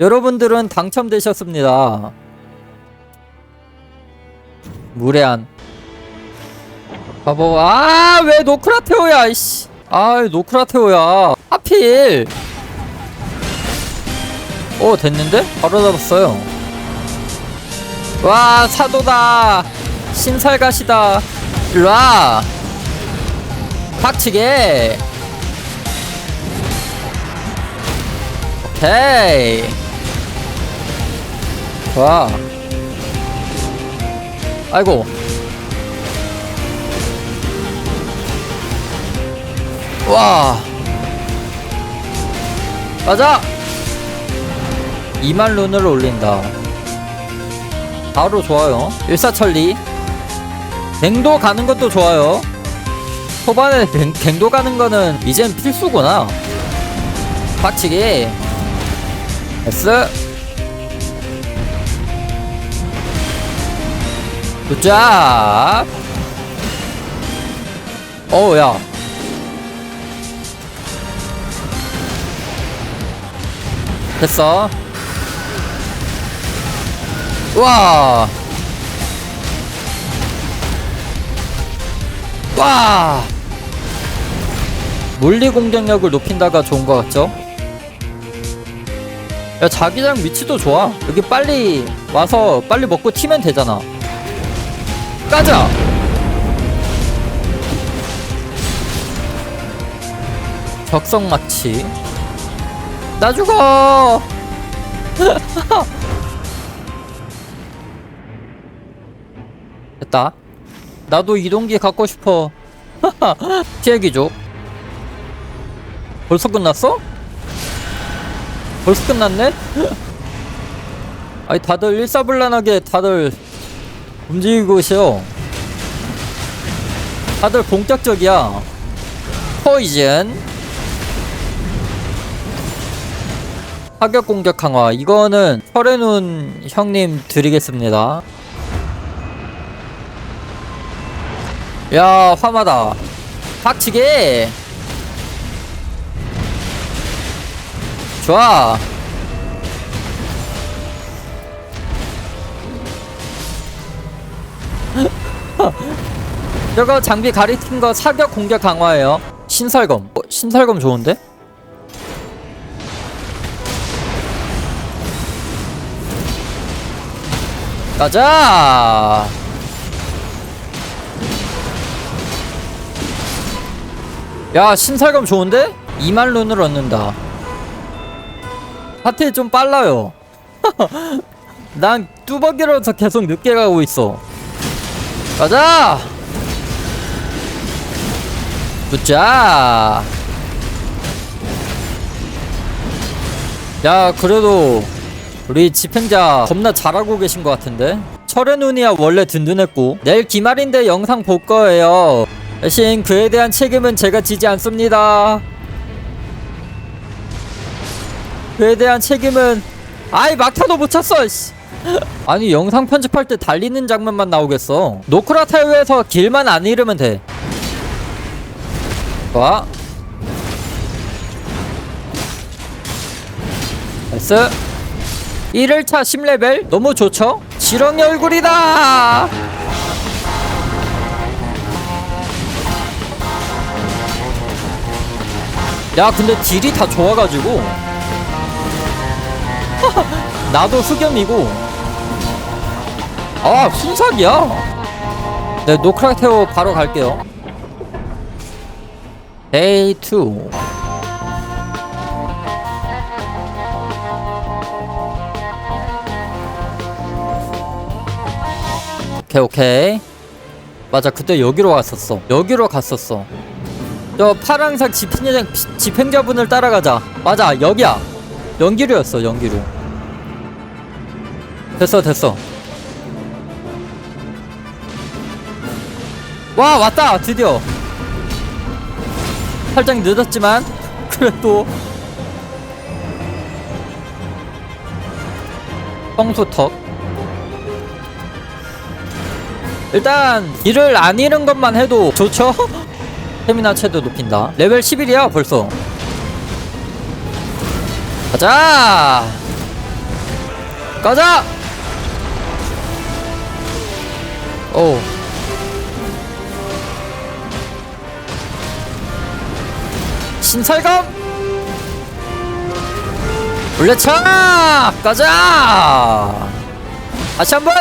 여러분들은 당첨되셨습니다. 무례한. 바보, 아, 왜 노크라테오야, 이씨. 아, 노크라테오야. 하필. 오, 됐는데? 바로 잡았어요. 와, 사도다. 신살갓이다. 일로와. 닥치게. 오케이. 좋아. 아이고. 와. 가자. 2만 룬을 올린다. 바로 좋아요. 일사천리. 갱도 가는 것도 좋아요. 초반에 갱, 갱도 가는 거는 이젠 필수구나. 박치기. S. 굿잡. 어우, 야. 됐어. 와. 와. 물리 공격력을 높인다가 좋은 것 같죠? 야 자기장 위치도 좋아 여기 빨리 와서 빨리 먹고 튀면 되잖아 가자. 적성 마치 나 죽어. 됐다. 나도 이동기 갖고 싶어. 피해기죠 벌써 끝났어? 벌써 끝났네? 아니 다들 일사불란하게 다들 움직이고 있어요. 다들 본격적이야. 포이즌 사격 공격 강화. 이거는 철의 눈 형님 드리겠습니다. 야 화마다. 닥치게. 좋아 저거 장비 가리킨 거 사격 공격 강화예요. 신설검. 어, 신설검 좋은데? 가자! 야 신설검 좋은데? 2만 룬을 얻는다. 하트 좀 빨라요. 난 뚜벅이로서 계속 늦게 가고 있어 가자! 굿자! 야 그래도 우리 집행자 겁나 잘하고 계신 것 같은데? 철의 눈이야 원래 든든했고 내일 기말인데 영상 볼 거예요. 대신 그에 대한 책임은 제가 지지 않습니다. 그에 대한 책임은 아이 막타도 못 쳤어 씨. 아니 영상 편집할 때 달리는 장면만 나오겠어. 노크라 타이어에서 길만 안 잃으면 돼. 좋아. 나이스. 1일차 10레벨 너무 좋죠? 지렁이 얼굴이다! 야 근데 딜이 다 좋아가지고. 나도 흑염이고 아 순삭이야? 네 노크라테오 바로 갈게요. 데이 2 오케이 오케이. 맞아 그때 여기로 갔었어. 여기로 갔었어. 저 파랑색 집행자, 집행자분을 따라가자. 맞아 여기야. 연기류였어 연기류. 됐어 됐어 와 왔다! 드디어. 살짝 늦었지만 그래도. 평소턱. 일단 일을 안 잃은 것만 해도 좋죠? 스태미나 채도 높인다. 레벨 11이야 벌써. 가자! 가자! 오. 신살감! 올려쳐! 가자! 다시 한 번!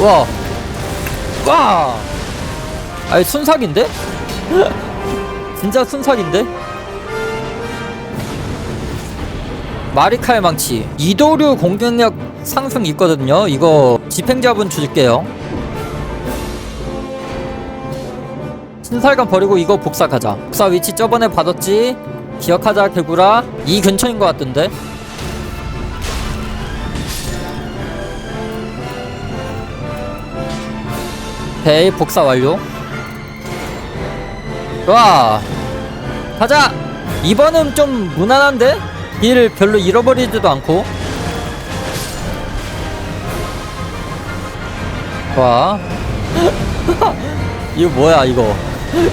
와! 와! 아니, 순삭인데? 진짜 순삭인데? 마리카의 망치 이도류 공격력 상승 있거든요 이거 집행자분 줄게요 신살감 버리고 이거 복사 가자. 복사 위치 저번에 받았지? 기억하자 개구라. 이 근처인 것 같던데. 오케이 복사 완료. 와 가자. 이번은 좀 무난한데? 길 별로 잃어버리지도 않고. 와. 이거 뭐야 이거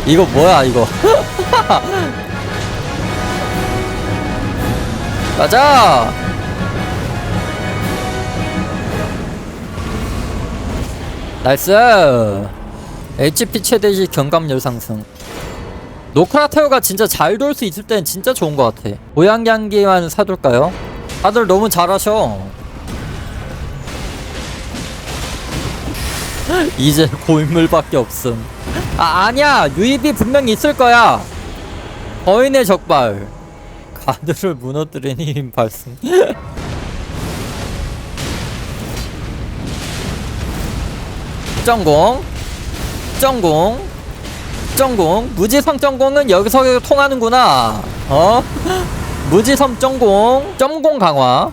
이거 뭐야 이거? 가자! 나이스! HP 최대시 경감률 상승. 노크라테오가 진짜 잘 돌 수 있을 땐 진짜 좋은 것 같아. 고양양기만 사둘까요? 다들 너무 잘하셔 이제 고인물밖에 없음. 아 아니야. 유입이 분명히 있을 거야. 거인의 적발. 가드를 무너뜨린 힘 발생 정공 정공 정공 무지성 정공은 여기서 통하는구나. 어? 무지섬 정공 점공 강화.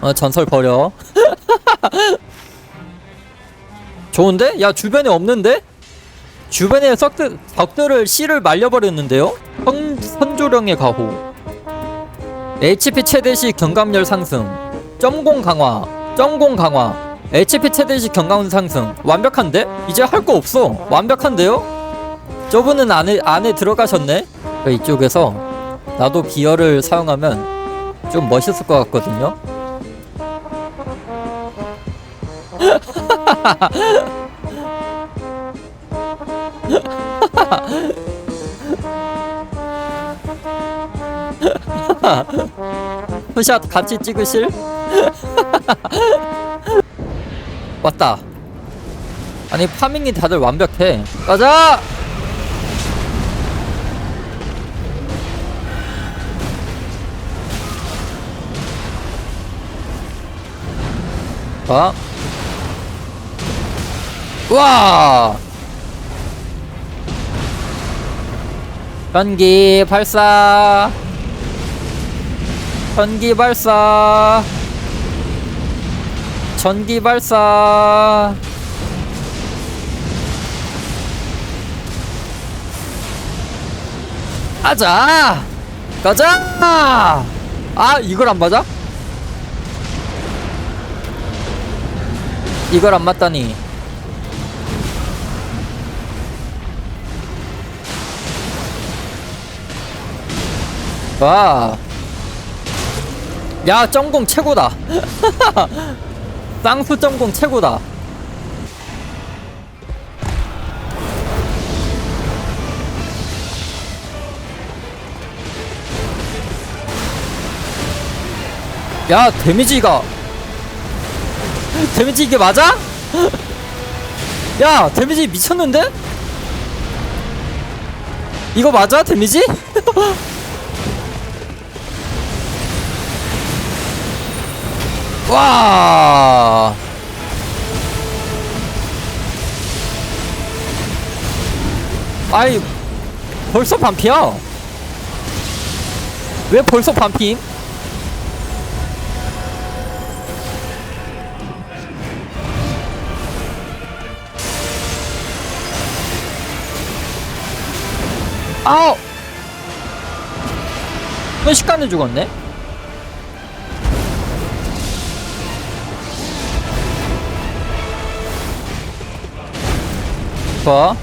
어 전설 버려 좋은데? 야 주변에 없는데? 주변에 적들, 적들을 씨를 말려버렸는데요? 선, 선조령의 가호. HP 최대 시 경감열 상승. 점공 강화. 점공 강화. HP 최대 시 경감 상승. 완벽한데? 이제 할 거 없어. 완벽한데요? 저분은 안에 안에 들어가셨네? 그러니까 이쪽에서 나도 비열을 사용하면 좀 멋있을 것 같거든요 푸샷 같이 찍으실? 왔다. 아니 파밍이 다들 완벽해. 가자! 자 우와! 전기 발사! 전기 발사! 전기 발사! 가자! 가자! 아 이걸 안 맞아? 이걸 안 맞다니 와. 야, 점공 최고다. 쌍수 점공 최고다. 야, 데미지가 데미지 이게 맞아? 야, 데미지 미쳤는데? 이거 맞아? 데미지? 와. 아이 벌써 반피야? 왜 벌써 반피임? 아우! 순식간에 죽었네? 좋아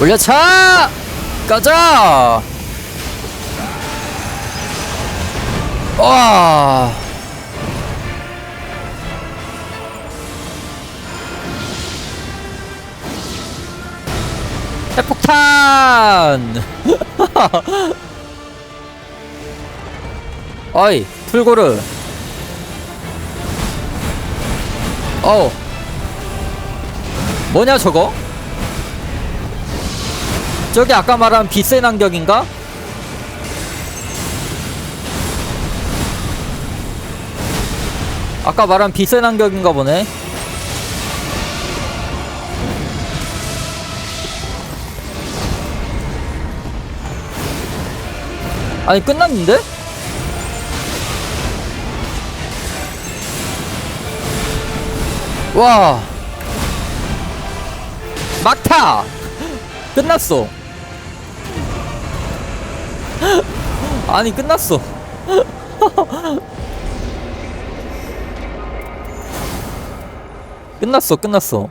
올려차! 가자! 와! 핵폭탄! 어이 풀고르. 어우 뭐냐 저거 저기 아까 말한 빛의 난격인가? 아까 말한 빛의 난격인가 보네 아니 끝났는데? 와 막타! 끝났어. 아니 끝났어. 끝났어 끝났어.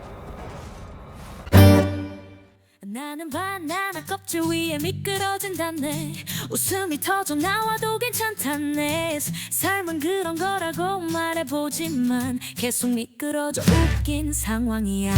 나는 바나나 껍질 위에 미끄러진다네. 웃음이 터져 나와도 괜찮다네. 삶은 그런 거라고 말해보지만 계속 미끄러져 웃긴 상황이야